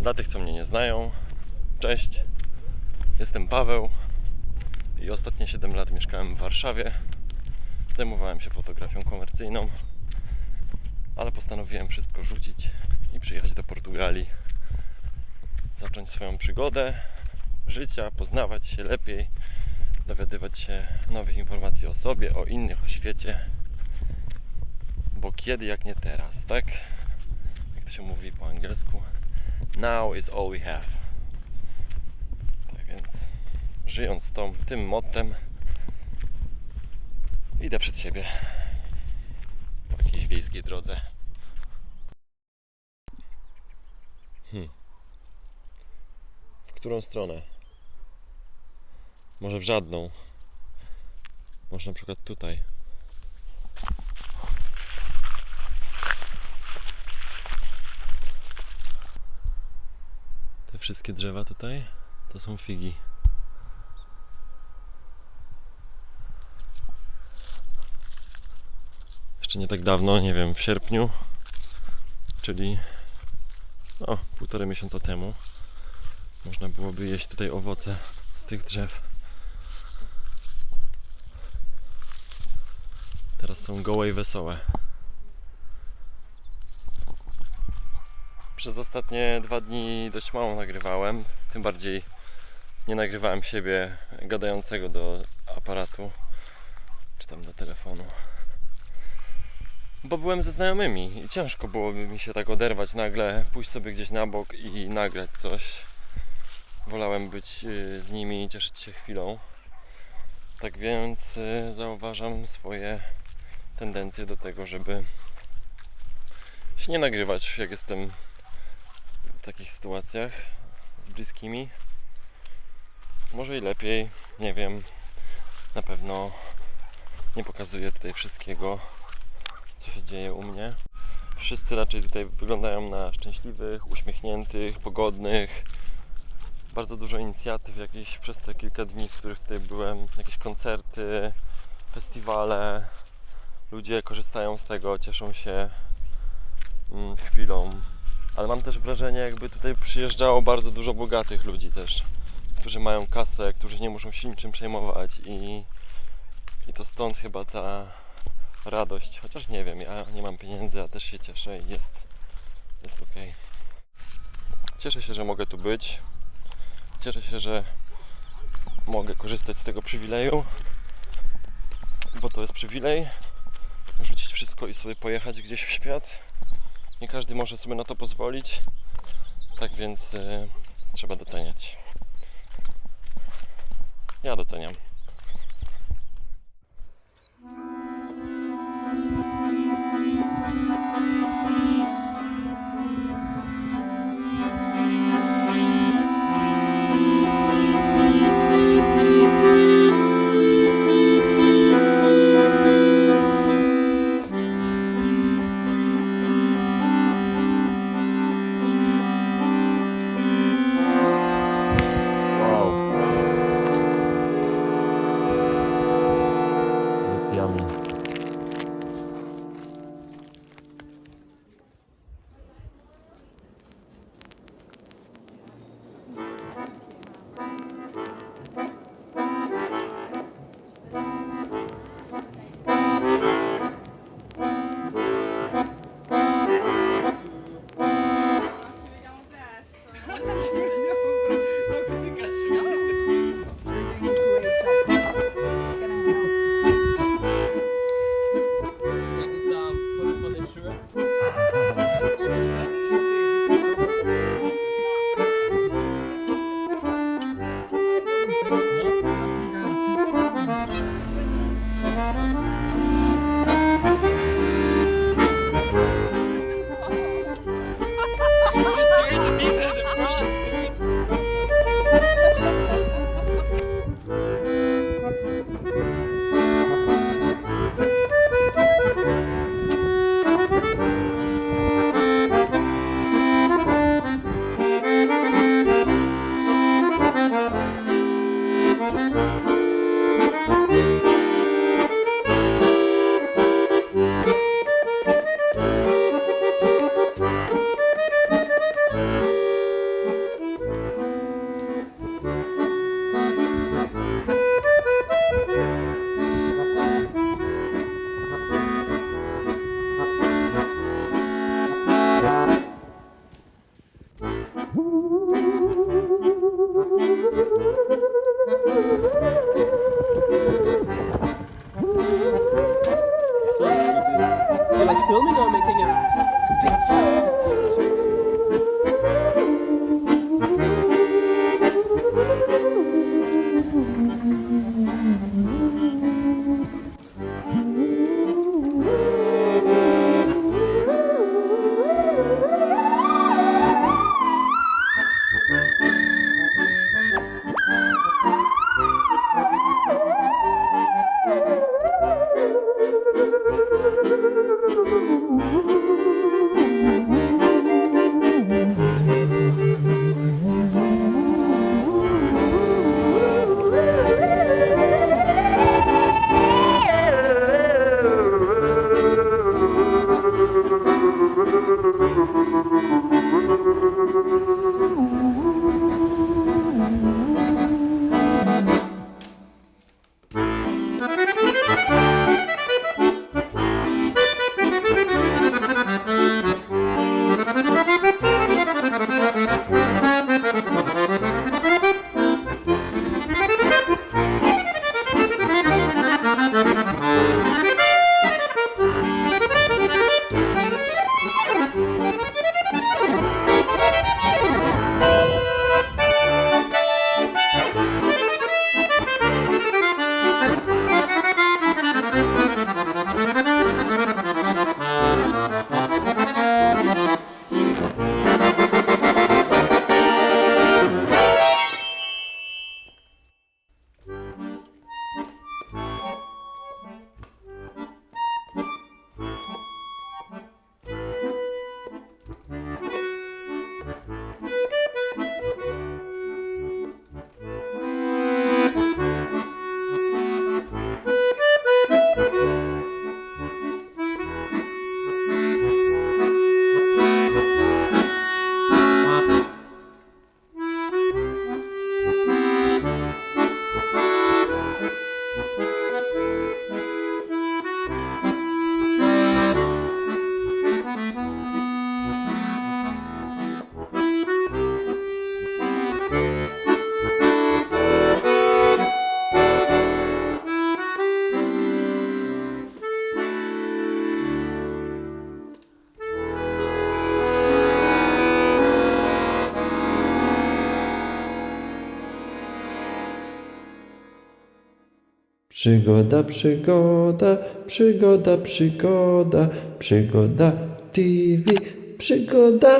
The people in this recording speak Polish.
Dla tych, co mnie nie znają, cześć. Jestem Paweł i ostatnie 7 lat mieszkałem w Warszawie. Zajmowałem się fotografią komercyjną, ale postanowiłem wszystko rzucić i przyjechać do Portugalii. Zacząć swoją przygodę życia, poznawać się lepiej, dowiadywać się nowych informacji o sobie, o innych, o świecie. Bo kiedy jak nie teraz, tak? Jak to się mówi po angielsku? Now is all we have. Tak więc, żyjąc tą, tym mottem, idę przed siebie po jakiejś wiejskiej drodze. Hmm. W którą stronę? Może w żadną. Może na przykład tutaj. Te wszystkie drzewa tutaj to są figi. Jeszcze nie tak dawno, nie wiem, w sierpniu, czyli no, półtorej miesiąca temu, można byłoby jeść tutaj owoce z tych drzew. Teraz są gołe i wesołe. Przez ostatnie dwa dni dość mało nagrywałem. Tym bardziej nie nagrywałem siebie gadającego do aparatu czy tam do telefonu. Bo byłem ze znajomymi i ciężko byłoby mi się tak oderwać nagle, pójść sobie gdzieś na bok i nagrać coś. Wolałem być y, z nimi i cieszyć się chwilą. Tak więc y, zauważam swoje tendencje do tego, żeby się nie nagrywać, jak jestem takich sytuacjach z bliskimi. Może i lepiej, nie wiem. Na pewno nie pokazuję tutaj wszystkiego, co się dzieje u mnie. Wszyscy raczej tutaj wyglądają na szczęśliwych, uśmiechniętych, pogodnych. Bardzo dużo inicjatyw jakieś przez te kilka dni, w których tutaj byłem, jakieś koncerty, festiwale. Ludzie korzystają z tego, cieszą się mm, chwilą. Ale mam też wrażenie, jakby tutaj przyjeżdżało bardzo dużo bogatych ludzi też, którzy mają kasę, którzy nie muszą się niczym przejmować i, i to stąd chyba ta radość. Chociaż nie wiem, ja nie mam pieniędzy, a też się cieszę i jest, jest ok. Cieszę się, że mogę tu być. Cieszę się, że mogę korzystać z tego przywileju, bo to jest przywilej. Rzucić wszystko i sobie pojechać gdzieś w świat. Nie każdy może sobie na to pozwolić. Tak więc y, trzeba doceniać. Ja doceniam. Siyami'nin. Tchau. Przygoda, przygoda, przygoda, przygoda, przygoda TV, przygoda.